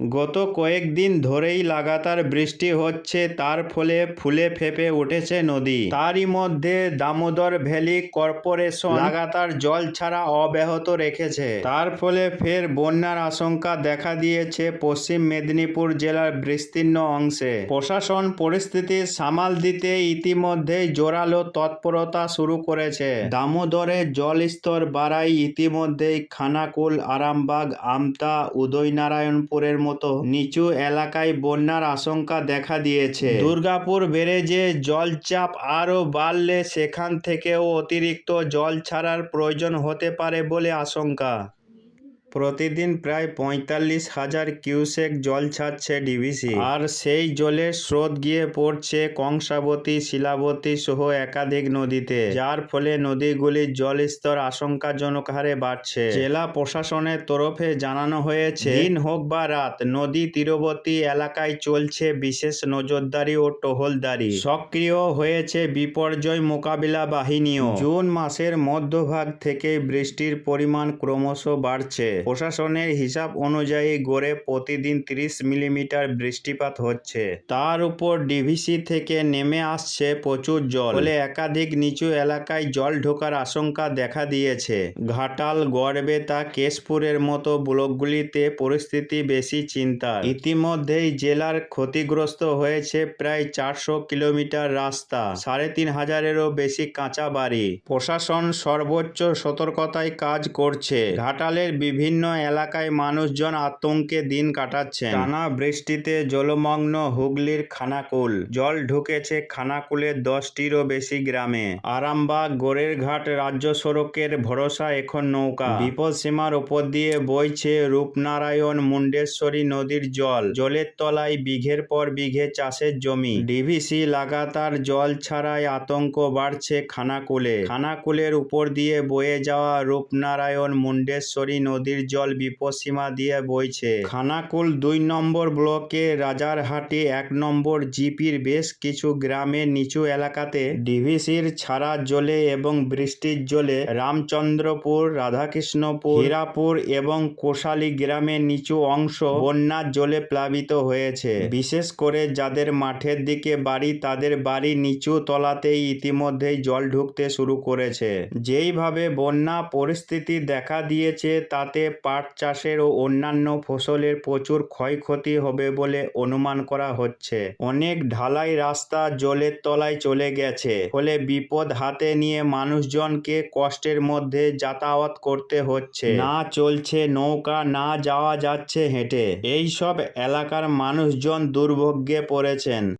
গত কয়েকদিন ধরেই লাগাতার বৃষ্টি হচ্ছে, তার ফলে ফুলে ফেপে উঠেছে নদী। তারই মধ্যে দামোদর ভ্যালি কর্পোরেশন লাগাতার জল ছাড়া অব্যাহত রেখেছে। তার ফলে ফের বন্যার আশঙ্কা দেখা দিয়েছে পশ্চিম মেদিনীপুর জেলার বিস্তীর্ণ অংশে। প্রশাসন পরিস্থিতি সামাল দিতে ইতিমধ্যেই জোরালো তৎপরতা শুরু করেছে। দামোদরে জল স্তর বাড়াই ইতিমধ্যেই খানাকুল, আরামবাগ, আমতা, উদয়নারায়ণপুরের মতো নিচু এলাকায় বন্যার আশঙ্কা দেখা দিয়েছে। দুর্গাপুর বেড়ে ব্যারেজে জলচাপ আরও বাড়লে সেখান থেকেও অতিরিক্ত জল ছাড়ার প্রয়োজন হতে পারে বলে আশঙ্কা। প্রতিদিন প্রায় পঁয়তাল্লিশ হাজার কিউসেক জল ছাড়ছে ডিভিসি আর সেই জলের স্রোত গিয়ে পড়ছে কংসাবতী, শিলাবতী সহ একাধিক নদীতে। যার ফলে নদীগুলির জলস্তর আশঙ্কাজনক হারে বাড়ছে। জেলা প্রশাসনের তরফে জানানো হয়েছে, দিন হোক বা রাত, নদী তীরবর্তী এলাকায় চলছে বিশেষ নজরদারি ও টহলদারি। সক্রিয় হয়েছে বিপর্যয় মোকাবিলা বাহিনীও। জুন মাসের মধ্যভাগ থেকে বৃষ্টির পরিমাণ ক্রমশ বাড়ছে। প্রশাসনের হিসাব অনুযায়ী গড়ে প্রতিদিন তিরিশ মিলিমিটার বৃষ্টিপাত হচ্ছে। তার উপর ডিভিসি থেকে নেমে আসছে প্রচুর জল। ফলে একাধিক নিচু এলাকায় জল ঢোকার আশঙ্কা দেখা দিয়েছে। ঘাটাল গড়বেতা কেশপুরের মতো ব্লকগুলিতে পরিস্থিতি বেশি চিন্তা ইতিমধ্যেই জেলার ক্ষতিগ্রস্ত হয়েছে প্রায় চারশো কিলোমিটার রাস্তা। সাড়ে তিন হাজারেরও বেশি কাঁচা বাড়ি। প্রশাসন সর্বোচ্চ সতর্কতায় কাজ করছে। ঘাটালের বিভিন্ন এলাকায় মানুষজন আতঙ্কে দিন কাটাচ্ছেন। টানা বৃষ্টিতে জলমগ্ন হুগলির খানাকুল। জল ঢুকেছে খানাকুলের দশটিরও বেশি গ্রামে। আরামবাগ, গোরেরঘাট রাজ্য সড়কের ভরসা এখন নৌকা। বিপদ সীমার উপর দিয়ে বইছে রূপনারায়ণ মুন্ডেশ্বরী নদীর জল। জলের তলায় বিঘের পর বিঘে চাষের জমি। ডিভিসি লাগাতার জল ছাড়ায় আতঙ্ক বাড়ছে খানাকুলে। খানাকুলের উপর দিয়ে বয়ে যাওয়া রূপনারায়ণ মুন্ডেশ্বরী নদীর জল বিপদসীমা দিয়ে বইছে। খানাকুল দুই নম্বর ব্লকে রাজারহাটি এক নম্বর জিপির বেশ কিছু গ্রামের নিচু এলাকাতে ডিভিসির ছাড়া জলে এবং বৃষ্টির জলে রামচন্দ্রপুর, রাধাকৃষ্ণপুর, হীরাপুর এবং কোশালী গ্রামের নিচু অংশ বন্যার জলে প্লাবিত হয়েছে। বিশেষ করে যাদের মাঠের দিকে বাড়ি, তাদের বাড়ি নিচু তলাতেই ইতিমধ্যেই জল ঢুকতে শুরু করেছে। যেইভাবে বন্যা পরিস্থিতি দেখা দিয়েছে, তাতে পাট চাষের ও অন্যান্য ফসলের প্রচুর ক্ষয়ক্ষতি হবে বলে অনুমান করা হচ্ছে। অনেক ঢালাই রাস্তা জলের তলায় চলে গেছে। ফলে বিপদ হাতে নিয়ে মানুষজনকে কষ্টের মধ্যে যাতায়াত করতে হচ্ছে। না চলছে নৌকা, না যাওয়া যাচ্ছে হেঁটে। এই সব এলাকার মানুষজন দুর্ভোগে পড়েছেন।